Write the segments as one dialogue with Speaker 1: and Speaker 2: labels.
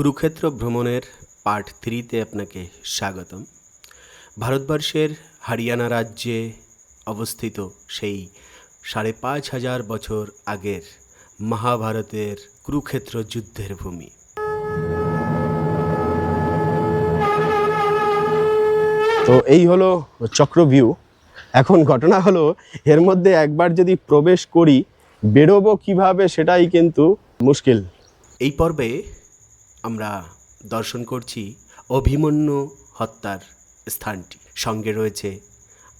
Speaker 1: কুরুক্ষেত্র ভ্রমণের পার্ট থ্রিতে আপনাকে স্বাগতম। ভারতবর্ষের হরিয়ানা রাজ্যে অবস্থিত সেই সাড়ে পাঁচ হাজার বছর আগের মহাভারতের কুরুক্ষেত্র যুদ্ধের ভূমি।
Speaker 2: তো এই হলো চক্রভিউ এখন ঘটনা হলো, এর মধ্যে একবার যদি প্রবেশ করি, বেরোবো কীভাবে সেটাই কিন্তু মুশকিল।
Speaker 1: এই পর্বে আমরা দর্শন করছি অভিমন্যু হত্যার স্থানটি। সঙ্গে রয়েছে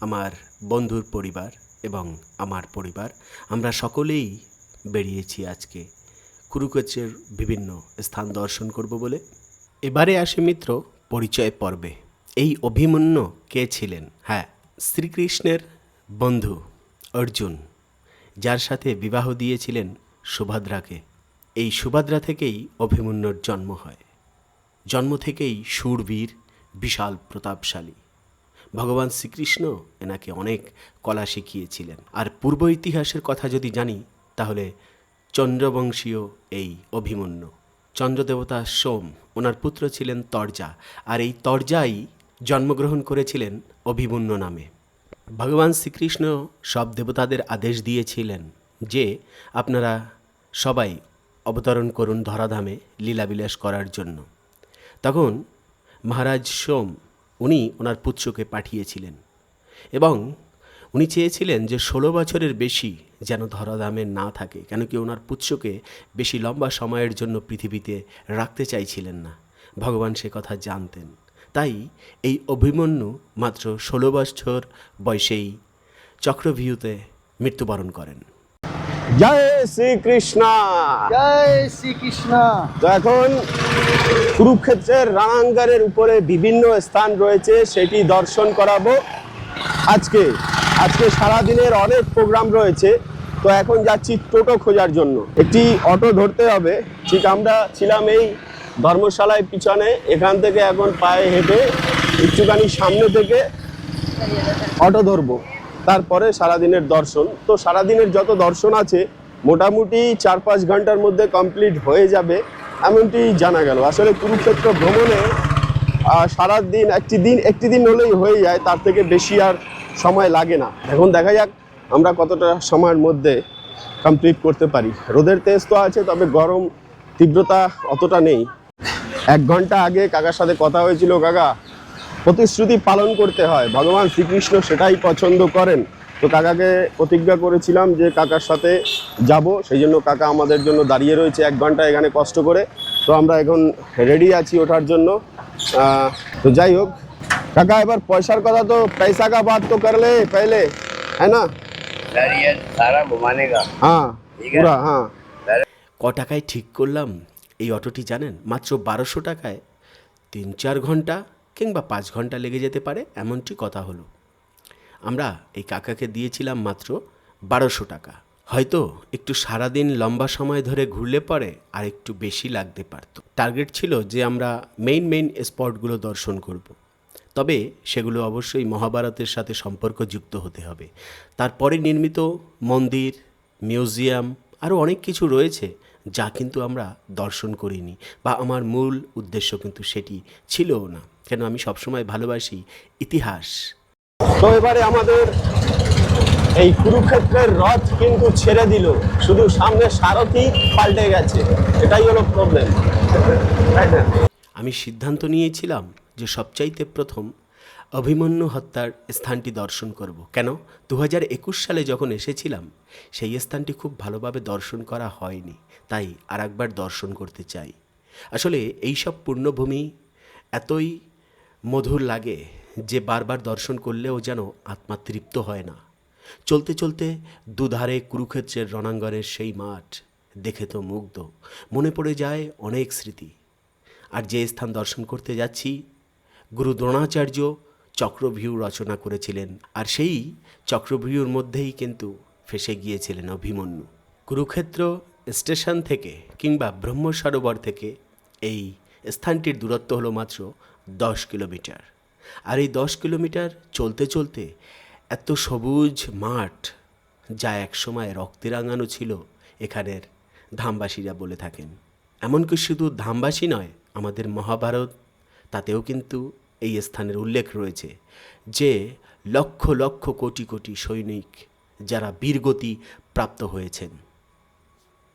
Speaker 1: আমার বন্ধুর পরিবার এবং আমার পরিবার। আমরা সকলেই বেরিয়েছি আজকে কুরুক্ষেত্রের বিভিন্ন স্থান দর্শন করব বলে। এবারে আসে মিত্র পরিচয় পর্বে। এই অভিমন্যু কে ছিলেন? হ্যাঁ শ্রীকৃষ্ণের বন্ধু অর্জুন, যার সাথে বিবাহ দিয়েছিলেন সুভদ্রাকে। এই সুভদ্রা থেকেই অভিমন্যুর জন্ম হয়। জন্ম থেকেই সুরবীর, বিশাল প্রতাপশালী। ভগবান শ্রীকৃষ্ণ এনাকে অনেক কলা শিখিয়েছিলেন। আর পূর্ব ইতিহাসের কথা যদি জানি, তাহলে চন্দ্রবংশীয় এই অভিমন্যু, চন্দ্রদেবতা সোম, ওনার পুত্র ছিলেন তর্জা। আর এই তর্জাই জন্মগ্রহণ করেছিলেন অভিমন্যু নামে। ভগবান শ্রীকৃষ্ণ সব দেবতাদের আদেশ দিয়েছিলেন যে, আপনারা সবাই অবতরণ করুন ধরাধামে লীলাবিলাস করার জন্য। তখন মহারাজ সোম, উনি ওনার পুত্রকে পাঠিয়েছিলেন এবং উনি চেয়েছিলেন যে ষোলো বছরের বেশি যেন ধরাধামে না থাকে, কেন কি ওনার পুত্রকে বেশি লম্বা সময়ের জন্য পৃথিবীতে রাখতে চাইছিলেন না। ভগবান সে কথা জানতেন। তাই এই অভিমন্যু মাত্র ষোলো বছর বয়সেই চক্রভিউতে মৃত্যুবরণ করেন।
Speaker 2: জয় শ্রীকৃষ্ণ।
Speaker 3: জয় শ্রীকৃষ্ণ।
Speaker 2: তো এখন কুরুক্ষেত্রের রানাঙ্গারের উপরে বিভিন্ন স্থান রয়েছে সেটি দর্শন করাবো। আজকে আজকে সারাদিনের অনেক প্রোগ্রাম রয়েছে তো এখন যাচ্ছি টোটো খোঁজার জন্য। একটি অটো ধরতে হবে ঠিক আমরা ছিলাম এই ধর্মশালায় পিছনে এখান থেকে এখন পায়ে হেঁটে একটুখানি সামনে থেকে অটো ধরবো। তারপরে সারাদিনের দর্শন। তো সারাদিনের যত দর্শন আছে মোটামুটি চার পাঁচ ঘণ্টার মধ্যে কমপ্লিট হয়ে যাবে এমনটি জানা গেল। আসলে কুরুক্ষেত্র ভ্রমণে আহ, সারাদিন একটি দিন একটি দিন হলেই হয়ে যায় তার থেকে বেশি আর সময় লাগে না। এখন দেখা যাক আমরা কতটা সময়ের মধ্যে কমপ্লিট করতে পারি। রোদের তেজ তো আছে তবে গরম তীব্রতা অতটা নেই। এক ঘণ্টা আগে কাকার সাথে কথা হয়েছিল কাকা প্রতিশ্রুতি পালন করতে হয়। ভগবান শ্রীকৃষ্ণ সেটাই পছন্দ করেন। তো কাকাকে প্রতিজ্ঞা করেছিলাম যে কাকার সাথে যাব সেই জন্য কাকা আমাদের জন্য দাঁড়িয়ে রয়েছে এক ঘণ্টা এখানে কষ্ট করে। তো আমরা এখন রেডি আছি ওঠার জন্য। তো যাই হোক কাকা এবার পয়সার কথা তো পয়সা কা বাদ তো করলে পেলে হ্যাঁ না? হ্যাঁ
Speaker 1: ক টাকায় ঠিক করলাম? এই অটোটি জানেন? মাত্র বারোশো টাকায়। তিন চার ঘণ্টা কিংবা পাঁচ ঘণ্টা লেগে যেতে পারে, এমনটি কথা হলো। আমরা এই কাকাকে দিয়েছিলাম মাত্র বারোশো টাকা। হয়তো একটু সারাদিন লম্বা সময় ধরে ঘুরলে পরে আর একটু বেশি লাগতে পারতো। টার্গেট ছিল যে আমরা মেইন মেইন স্পটগুলো দর্শন করব। তবে সেগুলো অবশ্যই মহাভারতের সাথে সম্পর্কযুক্ত হতে হবে। তারপরে নির্মিত মন্দির, মিউজিয়াম, আরও অনেক কিছু রয়েছে যা কিন্তু আমরা দর্শন করিনি বা আমার মূল উদ্দেশ্য কিন্তু সেটি ছিলও না। কেন আমি সবসময় ভালোবাসি ইতিহাস।
Speaker 2: তো এবারে আমাদের এই কুরুক্ষেত্রের রথ কিন্তু ছেড়ে দিল। শুধু সামনে সারথি পাল্টে গেছে। এটাই হলো প্রবলেম
Speaker 1: আমি সিদ্ধান্ত নিয়েছিলাম যে সবচাইতে প্রথম অভিমন্যু হত্যার স্থানটি দর্শন করব। কেন? দু হাজার একুশ সালে যখন এসেছিলাম সেই স্থানটি খুব ভালোভাবে দর্শন করা হয়নি। তাই আর একবার দর্শন করতে চাই। আসলে এই সব পুণ্যভূমি এতই মধুর লাগে যে বারবার দর্শন করলেও যেন আত্মা তৃপ্ত হয় না। চলতে চলতে দুধারে কুরুক্ষেত্রের রণাঙ্গনের সেই মাঠ দেখে তো মুগ্ধ। মনে পড়ে যায় অনেক স্মৃতি। আর যে স্থান দর্শন করতে যাচ্ছি, গুরু দ্রোণাচার্য চক্রভিউ রচনা করেছিলেন। আর সেই চক্রভিউর মধ্যেই কিন্তু ফেসে গিয়েছিলেন অভিমন্যু। কুরুক্ষেত্র স্টেশন থেকে কিংবা ব্রহ্ম সরোবর থেকে এই স্থানটির দূরত্ব হলো মাত্র দশ কিলোমিটার। আর এই দশ কিলোমিটার চলতে চলতে এত সবুজ মাঠ যা একসময় রক্তে রাঙানো ছিল, এখানের ধামবাসীরা বলে থাকেন। এমনকি শুধু ধামবাসী নয়, আমাদের মহাভারত, তাতেও কিন্তু এই স্থানের উল্লেখ রয়েছে যে লক্ষ লক্ষ কোটি কোটি সৈনিক যারা বীরগতি প্রাপ্ত হয়েছেন।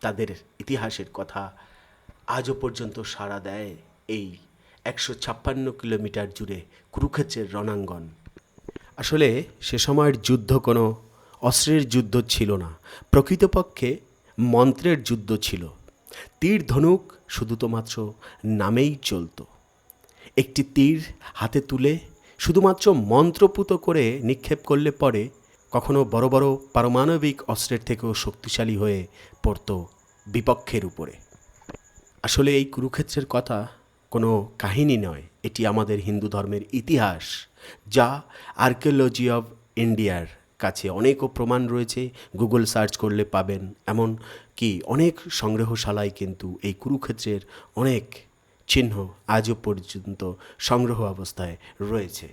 Speaker 1: তাদের ইতিহাসের কথা আজও পর্যন্ত সাড়া দেয় এই একশো ছাপ্পান্ন কিলোমিটার জুড়ে কুরুক্ষেত্রের রণাঙ্গন। আসলে সে সময়ের যুদ্ধ কোনো অস্ত্রের যুদ্ধ ছিল না, প্রকৃতপক্ষে মন্ত্রের যুদ্ধ ছিল। তীর ধনুক শুধু তো মাত্র নামেই চলতো। একটি তীর হাতে তুলে শুধুমাত্র মন্ত্রপুত করে নিক্ষেপ করলে পরে কখনো বড় বড় পারমাণবিক অস্ত্রের থেকেও শক্তিশালী হয়ে পড়তো বিপক্ষের উপরে। আসলে এই কুরুক্ষেত্রের কথা কোনো কাহিনী নয়। এটি আমাদের হিন্দু ধর্মের ইতিহাস, যা আর্কিওলজি অফ ইন্ডিয়ার কাছে অনেকও প্রমাণ রয়েছে। গুগল সার্চ করলে পাবেন। এমন কি অনেক সংগ্রহশালায় কিন্তু এই কুরুক্ষেত্রের অনেক চিহ্ন আজও পর্যন্ত সংগ্রহ অবস্থায় রয়েছে।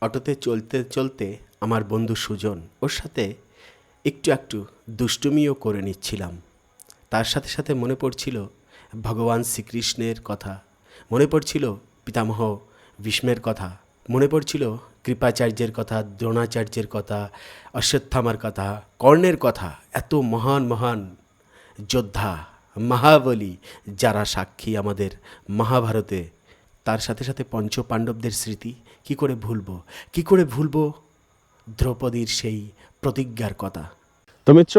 Speaker 1: অটোতে চলতে চলতে আমার বন্ধু সুজন ওর সাথে একটু একটু দুষ্টুমিও করে নিচ্ছিলাম। তার সাথে সাথে মনে পড়ছিল ভগবান শ্রীকৃষ্ণের কথা। মনে পড়ছিল পিতামহ ভীষ্মের কথা। মনে পড়ছিল কৃপাচার্যের কথা, দ্রোণাচার্যের কথা, অশ্বত্থামার কথা, কর্ণের কথা। এত মহান মহান যোদ্ধা, মহাবলী যারা সাক্ষী আমাদের মহাভারতে। তার সাথে সাথে পঞ্চ পাণ্ডবদের স্মৃতি। কি করে ভুলবো? কি করে ভুলবো? দ্রৌপদীর সেই প্রতিজ্ঞার কথা।
Speaker 2: তো মিত্র,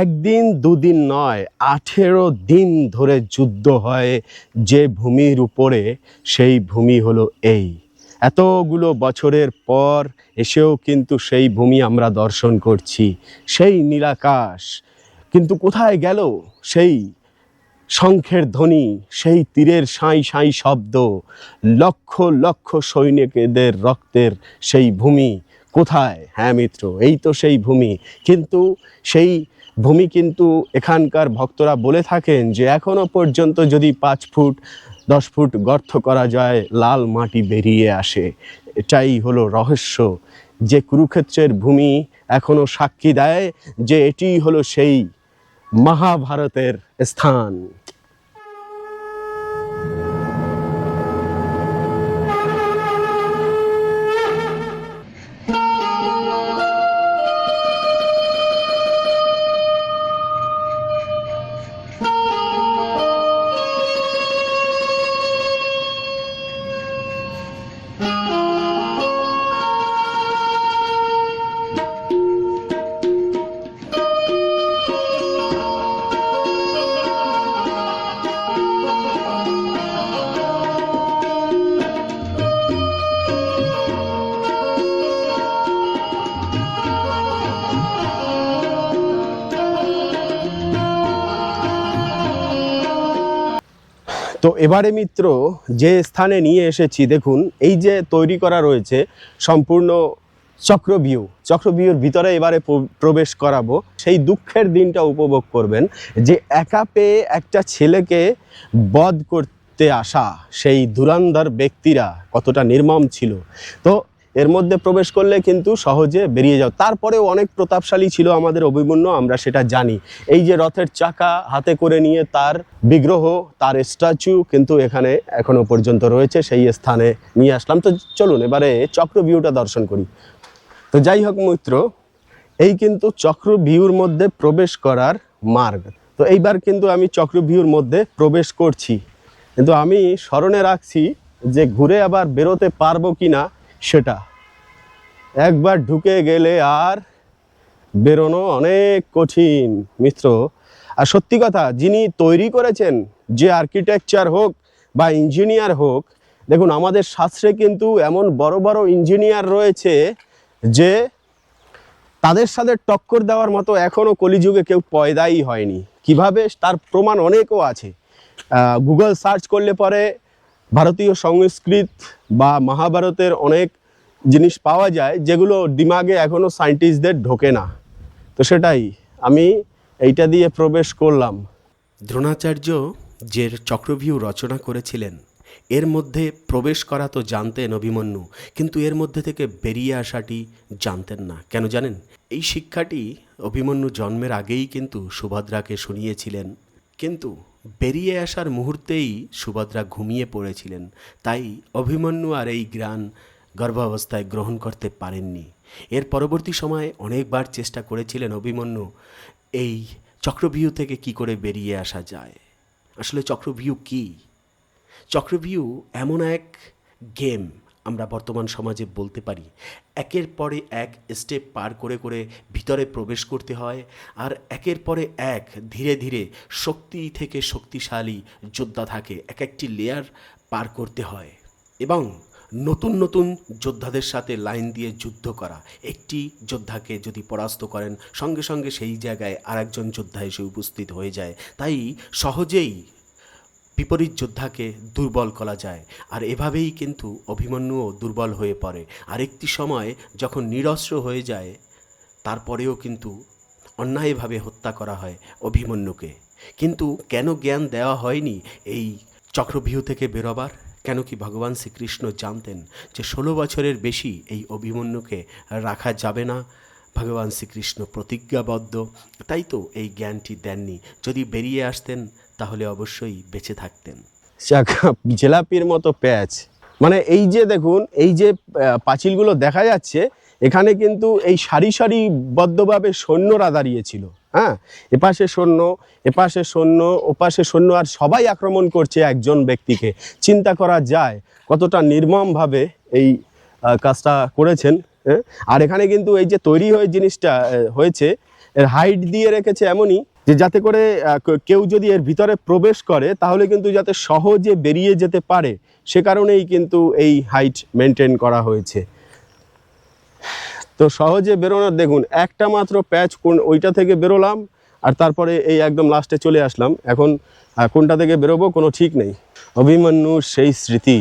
Speaker 2: একদিন, দুদিন নয়, আঠেরো দিন ধরে যুদ্ধ হয় যে ভূমির উপরে, সেই ভূমি হলো এই। এতগুলো বছরের পর এসেও কিন্তু সেই ভূমি আমরা দর্শন করছি, সেই নীলাকাশ। কিন্তু কোথায় গেল সেই শঙ্খের ধ্বনি, সেই তীরের সাঁই সাঁই শব্দ, লক্ষ লক্ষ সৈনিকদের রক্তের সেই ভূমি? কোথায়? হ্যাঁ মিত্র, এই তো সেই ভূমি। কিন্তু সেই ভূমি কিন্তু এখানকার ভক্তরা বলে থাকেন যে এখনও পর্যন্ত যদি পাঁচ ফুট, দশ ফুট গর্ত করা যায়, লাল মাটি বেরিয়ে আসে। এটাই হলো রহস্য যে কুরুক্ষেত্রের ভূমি এখনও সাক্ষী দেয় যে এটি হলো সেই মহাভারতের স্থান। তো এবারে মিত্র, যে স্থানে নিয়ে এসেছি, দেখুন, এই যে তৈরি করা রয়েছে সম্পূর্ণ চক্রভিউ চক্রভিউর ভিতরে এবারে প্রবেশ করাবো। সেই দুঃখের দিনটা উপভোগ করবেন যে একা পেয়ে একটা ছেলেকে বধ করতে আসা সেই দুরান্ধার ব্যক্তিরা কতটা নির্মম ছিল। তো এর মধ্যে প্রবেশ করলে কিন্তু সহজে বেরিয়ে যাও। তারপরেও অনেক প্রতাপশালী ছিল আমাদের অভিমন্যু, আমরা সেটা জানি। এই যে রথের চাকা হাতে করে নিয়ে তার বিগ্রহ, তার স্ট্যাচু কিন্তু এখানে এখনও পর্যন্ত রয়েছে, সেই স্থানে নিয়ে আসলাম। তো চলুন, এবারে চক্র ভিউটা দর্শন করি। তো যাই হোক মিত্র, এই কিন্তু চক্র ভিউর মধ্যে প্রবেশ করার মার্গ। তো এইবার কিন্তু আমি চক্র ভিউর মধ্যে প্রবেশ করছি। কিন্তু আমি স্মরণে রাখছি যে ঘুরে আবার বেরোতে পারব কি না সেটা। একবার ঢুকে গেলে আর বেরোনো অনেক কঠিন, মিত্র। আর সত্যি কথা, যিনি তৈরি করেছেন, যে আর্কিটেকচার হোক বা ইঞ্জিনিয়ার হোক, দেখুন, আমাদের শাস্ত্রে কিন্তু এমন বড় বড় ইঞ্জিনিয়ার রয়েছে যে তাদের সাথে টক্কর দেওয়ার মতো এখনও কলিযুগে কেউ পয়দাই হয়নি। কীভাবে? তার প্রমাণ অনেকও আছে। গুগল সার্চ করলে পরে ভারতীয় সংস্কৃত বা মহাভারতের অনেক জিনিস পাওয়া যায়, যেগুলো দিমাগে এখনও সায়েন্টিস্টদের ঢোকে না। তো সেটাই, আমি এইটা দিয়ে প্রবেশ করলাম।
Speaker 1: দ্রোণাচার্য যে চক্রভিউ রচনা করেছিলেন। এর মধ্যে প্রবেশ করা তো জানতেন অভিমন্যু, কিন্তু এর মধ্যে থেকে বেরিয়ে আসাটি জানতেন না। কেন জানেন? এই শিক্ষাটি অভিমন্যু জন্মের আগেই কিন্তু সুভদ্রাকে শুনিয়েছিলেন। কিন্তু বেরিয়ে আসার মুহূর্তেই সুভদ্রা ঘুমিয়ে পড়েছিলেন। তাই অভিমন্যু আর এই জ্ঞান গর্ভাবস্থায় গ্রহণ করতে পারেননি। এর পরবর্তী সময়ে অনেকবার চেষ্টা করেছিলেন অভিমন্যু, এই চক্রভিউ থেকে কি করে বেরিয়ে আসা যায়? আসলে চক্রভিউ কী? চক্রভিউ এমন এক গেম আমরা বর্তমান সমাজে বলতে পারি, একের পরে এক স্টেপ পার করে করে ভিতরে প্রবেশ করতে হয় আর একের পরে এক ধীরে ধীরে শক্তি থেকে শক্তিশালী যোদ্ধা থাকে এক একটি লেয়ার পার করতে হয় এবং নতুন নতুন যোদ্ধাদের সাথে লাইন দিয়ে যুদ্ধ করা, একটি যোদ্ধাকে যদি পরাস্ত করেন, সঙ্গে সঙ্গে সেই জায়গায় আরেকজন যোদ্ধা এসে উপস্থিত হয়ে যায়, তাই সহজেই বিপরীত যোদ্ধাকে দুর্বল করা যায়। আর এভাবেই কিন্তু অভিমন্যুও দুর্বল হয়ে পড়ে। আরেকটি সময় যখন নিরস্ত্র হয়ে যায়, তারপরেও কিন্তু অন্যায়ভাবে হত্যা করা হয় অভিমন্যুকে। কিন্তু কেন জ্ঞান দেওয়া হয়নি এই চক্রভিউ থেকে বেরোবার? কেন কি ভগবান শ্রীকৃষ্ণ জানতেন যে ষোলো বছরের বেশি এই অভিমন্যুকে রাখা যাবে না? ভগবান শ্রীকৃষ্ণ প্রতিজ্ঞাবদ্ধ, তাই তো এই জ্ঞানটি দেননি। যদি বেরিয়ে আসতেন তাহলে অবশ্যই বেঁচে থাকতেন।
Speaker 2: জেলাপির মতো প্যাচ। মানে এই যে দেখুন, এই যে পাঁচিলগুলো দেখা যাচ্ছে, এখানে কিন্তু এই সারি সারিবদ্ধভাবে সৈন্যরা দাঁড়িয়েছিল। হ্যাঁ এপাশে সৈন্য এপাশে সৈন্য, ওপাশে সৈন্য, আর সবাই আক্রমণ করছে একজন ব্যক্তিকে। চিন্তা করা যায় কতটা নির্মমভাবে এই কাজটা করেছেন হ্যাঁ? আর এখানে কিন্তু এই যে তৈরি হয়ে জিনিসটা হয়েছে, এর হাইট দিয়ে রেখেছে এমনই যে যাতে করে কেউ যদি এর ভিতরে প্রবেশ করে, তাহলে কিন্তু যাতে সহজে বেরিয়ে যেতে পারে। সে কারণেই কিন্তু এই হাইট মেনটেন করা হয়েছে। তো সহজে বেরোনোর, দেখুন, একটা মাত্র প্যাচ কোন, ওইটা থেকে বেরোলাম, আর তারপরে এই একদম লাস্টে চলে আসলাম। এখন কোনটা থেকে বেরোবো কোনো ঠিক নেই। অভিমন্যুর সেই স্মৃতি।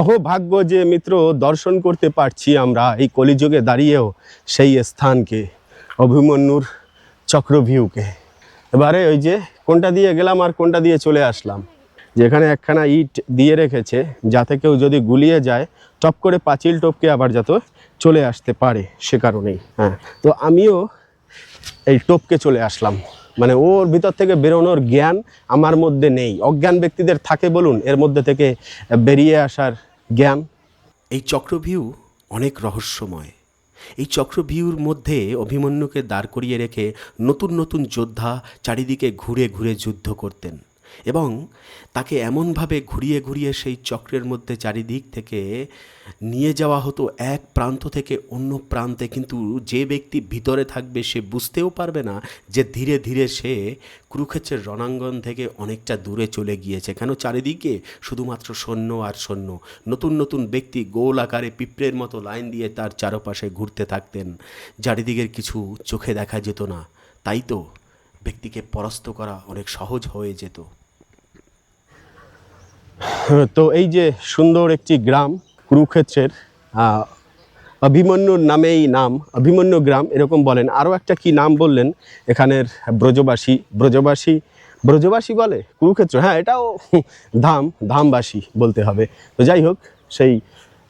Speaker 2: অহোভাগ্য যে মিত্র, দর্শন করতে পারছি আমরা, এই কলিযুগে দাঁড়িয়েও সেই স্থানকে, অভিমন্যুর চক্রভিউকে। এবারে ওই যে কোনটা দিয়ে গেলাম আর কোনটা দিয়ে চলে আসলাম। যেখানে একখানা ইট দিয়ে রেখেছে, যাতে কেউ যদি গুলিয়ে যায়, টপ করে পাঁচিল টপকে আবার যাতে চলে আসতে পারে সে কারণেই। হ্যাঁ তো আমিও এই টপকে চলে আসলাম। মানে ওর ভিতর থেকে বেরোনোর জ্ঞান আমার মধ্যে নেই। অজ্ঞান ব্যক্তিদের থাকে বলুন, এর মধ্যে থেকে বেরিয়ে আসার জ্ঞান।
Speaker 1: এই চক্রভিউ অনেক রহস্যময়। এই চক্রভিউর মধ্যে অভিমন্যুকে দাঁড় করিয়ে রেখে নতুন নতুন যোদ্ধা চারিদিকে ঘুরে ঘুরে যুদ্ধ করতেন। এবং তাকে এমনভাবে ঘুরিয়ে ঘুরিয়ে সেই চক্রের মধ্যে চারিদিক থেকে নিয়ে যাওয়া হতো এক প্রান্ত থেকে অন্য প্রান্তে। কিন্তু যে ব্যক্তি ভিতরে থাকবে সে বুঝতেও পারবে না যে ধীরে ধীরে সে কুরুক্ষেত্রের রণাঙ্গন থেকে অনেকটা দূরে চলে গিয়েছে। কেন চারিদিকে শুধুমাত্র সৈন্য আর সৈন্য? নতুন নতুন ব্যক্তি গোল আকারে পিঁপড়ের মতো লাইন দিয়ে তার চারপাশে ঘুরতে থাকতেন। চারিদিকের কিছু চোখে দেখা যেত না। তাই তো ব্যক্তিকে পরাস্ত করা অনেক সহজ হয়ে যেত।
Speaker 2: তো এই যে সুন্দর একটি গ্রাম কুরুক্ষেত্রের অভিমন্যুর নামেই নাম, অভিমন্যু গ্রাম এরকম বলেন। আরও একটা কি নাম বললেন এখানের ব্রজবাসী? ব্রজবাসী ব্রজবাসী বলে? কুরুক্ষেত্র? হ্যাঁ এটাও ধাম, ধামবাসী বলতে হবে। তো যাই হোক, সেই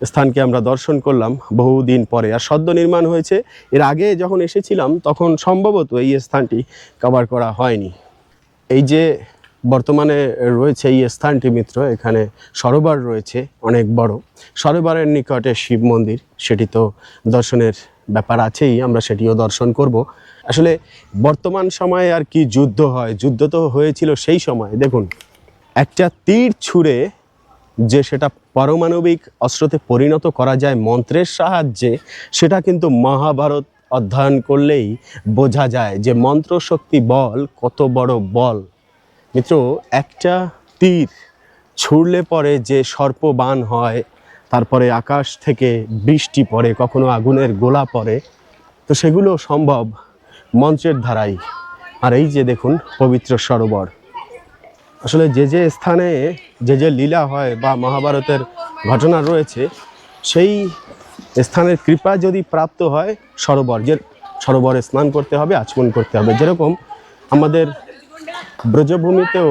Speaker 2: স্থানকে আমরা দর্শন করলাম বহুদিন পরে। আর সদ্য নির্মাণ হয়েছে, এর আগে যখন এসেছিলাম, তখন সম্ভবত এই স্থানটি কভার করা হয়নি। এই যে বর্তমানে রয়েছে এই স্থানটি মিত্র, এখানে সরোবর রয়েছে, অনেক বড়। সরোবরের নিকটে শিব মন্দির, সেটি তো দর্শনের ব্যাপার আছেই, আমরা সেটিও দর্শন করব। আসলে বর্তমান সময়ে আর কি যুদ্ধ হয়, যুদ্ধ তো হয়েছিল সেই সময়, দেখুন। একটা তীর ছুঁড়ে যে সেটা পারমাণবিক অস্ত্রতে পরিণত করা যায় মন্ত্রের সাহায্যে, সেটা কিন্তু মহাভারত অধ্যয়ন করলেই বোঝা যায় যে মন্ত্রশক্তি বল কত বড় বল। মিত্র, একটা তীর ছুড়লে পরে যে সর্পবান হয়, তারপরে আকাশ থেকে বৃষ্টি পড়ে, কখনো আগুনের গোলা পড়ে, তো সেগুলো সম্ভব মঞ্চের ধারাই আর এই যে দেখুন, পবিত্র সরোবর। আসলে যে যে স্থানে যে যে লীলা হয় বা মহাভারতের ঘটনা রয়েছে, সেই স্থানের কৃপা যদি প্রাপ্ত হয় সরোবর, যে সরোবরে স্নান করতে হবে, আচমন করতে হবে। যেরকম আমাদের ব্রজভূমিতেও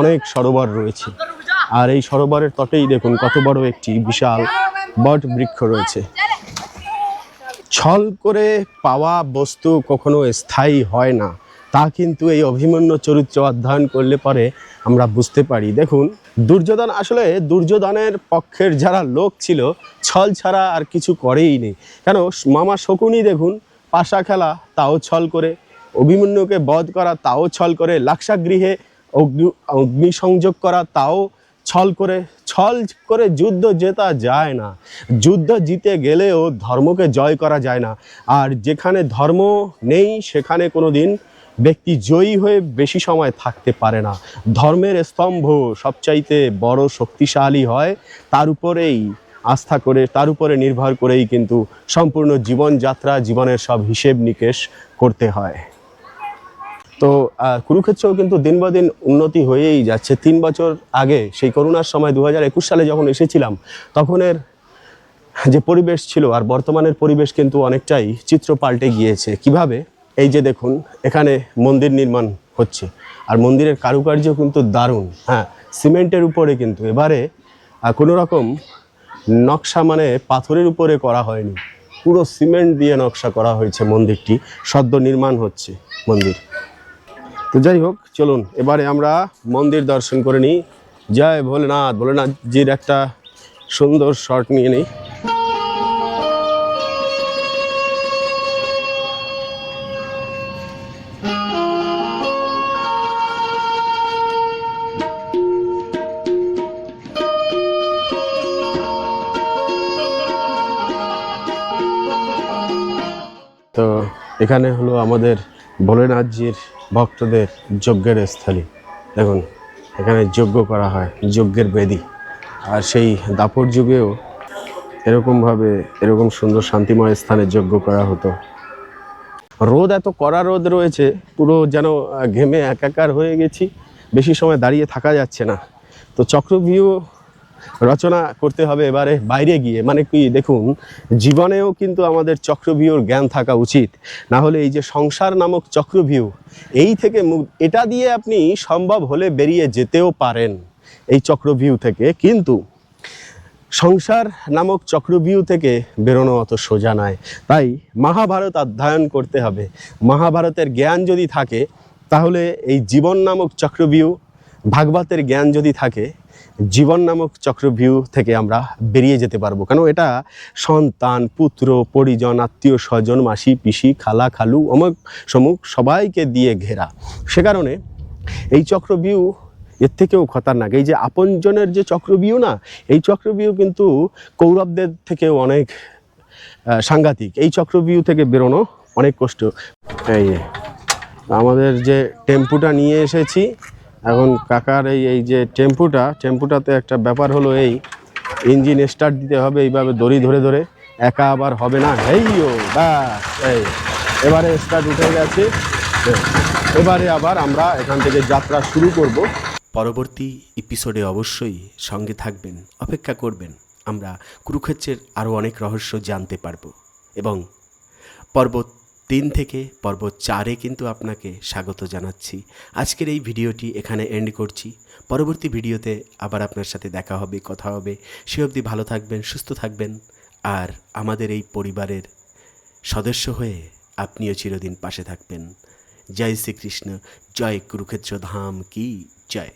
Speaker 2: অনেক সরোবর রয়েছে। আর এই সরোবরের তটেই দেখুন কত বড় একটি বিশাল বট বৃক্ষ রয়েছে। ছল করে পাওয়া বস্তু কখনো স্থায়ী হয় না। তা কিন্তু এই অভিমন্যু চরিত্র অধ্যয়ন করলে পরে আমরা বুঝতে পারি। দেখুন, দুর্যোধন আসলে দুর্যোধনের পক্ষের যারা লোক ছিল, ছল ছাড়া আর কিছু করেই নেই। কেন, মামা শকুনি দেখুন, পাশা খেলা, তাও ছল করে অভিমন্যুকে বধ করা, তাও ছল করে, লাক্ষাগৃহে অগ্নি, অগ্নিসংযোগ করা, তাও ছল করে ছল করে যুদ্ধ জেতা যায় না। যুদ্ধ জিতে গেলেও ধর্মকে জয় করা যায় না। আর যেখানে ধর্ম নেই, সেখানে কোনো দিন ব্যক্তি জয়ী হয়ে বেশি সময় থাকতে পারে না। ধর্মের স্তম্ভ সবচাইতে বড় শক্তিশালী হয়, তার উপরেই আস্থা করে, তার উপরে নির্ভর করেই কিন্তু সম্পূর্ণ জীবনযাত্রা, জীবনের সব হিসেব নিকেশ করতে হয়। তো কুরুক্ষেত্রেও কিন্তু দিন বা দিন উন্নতি হয়েই যাচ্ছে। তিন বছর আগে সেই করোনার সময় দু হাজার একুশ সালে যখন এসেছিলাম, তখনের যে পরিবেশ ছিল আর বর্তমানের পরিবেশ কিন্তু অনেকটাই চিত্র পাল্টে গিয়েছে। কীভাবে? এই যে দেখুন, এখানে মন্দির নির্মাণ হচ্ছে। আর মন্দিরের কারুকার্য কিন্তু দারুণ। হ্যাঁ সিমেন্টের উপরে কিন্তু। এবারে কোনো রকম নকশা মানে পাথরের উপরে করা হয়নি। পুরো সিমেন্ট দিয়ে নকশা করা হয়েছে মন্দিরটি। সদ্য নির্মাণ হচ্ছে মন্দির। তো যাই হোক, চলুন, এবারে আমরা মন্দির দর্শন করে নিই। জয় ভোলেনাথ, ভোলেনাথজির একটা সুন্দর শট নিয়ে নিই। তো এখানে হলো আমাদের ভোলেনাথজির ভক্তদের যজ্ঞের স্থলী। দেখুন, এখানে যজ্ঞ করা হয়, যজ্ঞের বেদি। আর সেই দাপর যুগেও এরকমভাবে, এরকম সুন্দর শান্তিময় স্থানে যজ্ঞ করা হতো। রোদ এত কড়া রোদ রয়েছে, পুরো যেন ঘেমে একাকার হয়ে গেছি। বেশি সময় দাঁড়িয়ে থাকা যাচ্ছে না। তো চক্রভিউ রচনা করতে হবে এবারে বাইরে গিয়ে। মানে কি, দেখুন, জীবনেও কিন্তু আমাদের চক্রভিউর জ্ঞান থাকা উচিত। না হলে এই যে সংসার নামক চক্রভিউ, এই থেকে এটা দিয়ে আপনি সম্ভব হলে বেরিয়ে যেতেও পারেন এই চক্রভিউ থেকে। কিন্তু সংসার নামক চক্রভিউ থেকে বেরোনো অত সোজা নয়। তাই মহাভারত অধ্যয়ন করতে হবে। মহাভারতের জ্ঞান যদি থাকে, তাহলে এই জীবন নামক চক্রভিউ, ভাগবতের জ্ঞান যদি থাকে জীবন নামক চক্রভিউ থেকে আমরা বেরিয়ে যেতে পারব। কেন? এটা সন্তান, পুত্র, পরিজন, আত্মীয় স্বজন, মাসি, পিসি, খালা, খালু, অমুক, সমুক, সবাইকে দিয়ে ঘেরা। সে কারণে এই চক্রভিউ এর থেকেও খতরনাক। এই যে আপনজনের যে চক্রভিউ না, এই চক্রভিউ কিন্তু কৌরবদের থেকেও অনেক সাংঘাতিক। এই চক্রবিউ থেকে বেরোনো অনেক কষ্ট। এই আমাদের যে টেম্পুটা নিয়ে এসেছি এখন কাকার এই এই যে টেম্পুটা, টেম্পুটাতে একটা ব্যাপার হলো এই, ইঞ্জিন স্টার্ট দিতে হবে এইভাবে দড়ি ধরে ধরে, একা আবার হবে না। এই ও এই, এবারে স্টার্ট উঠে গেছে। এবারে আবার আমরা এখান থেকে যাত্রা শুরু করব।
Speaker 1: পরবর্তী এপিসোডে অবশ্যই সঙ্গে থাকবেন, অপেক্ষা করবেন। আমরা কুরুক্ষেত্রের আরও অনেক রহস্য জানতে পারব এবং পর্বত তিন থেকে পর্বত চারে কিন্তু আপনাকে স্বাগত জানাচ্ছি। আজকের এই ভিডিওটি এখানে এন্ড করছি। পরবর্তী ভিডিওতে আবার আপনার সাথে দেখা হবে, কথা হবে। সে অবধি ভালো থাকবেন, সুস্থ থাকবেন। আর আমাদের এই পরিবারের সদস্য হয়ে আপনিও চিরদিন পাশে থাকবেন। জয় শ্রীকৃষ্ণ, জয় কুরুক্ষেত্র ধাম কি জয়।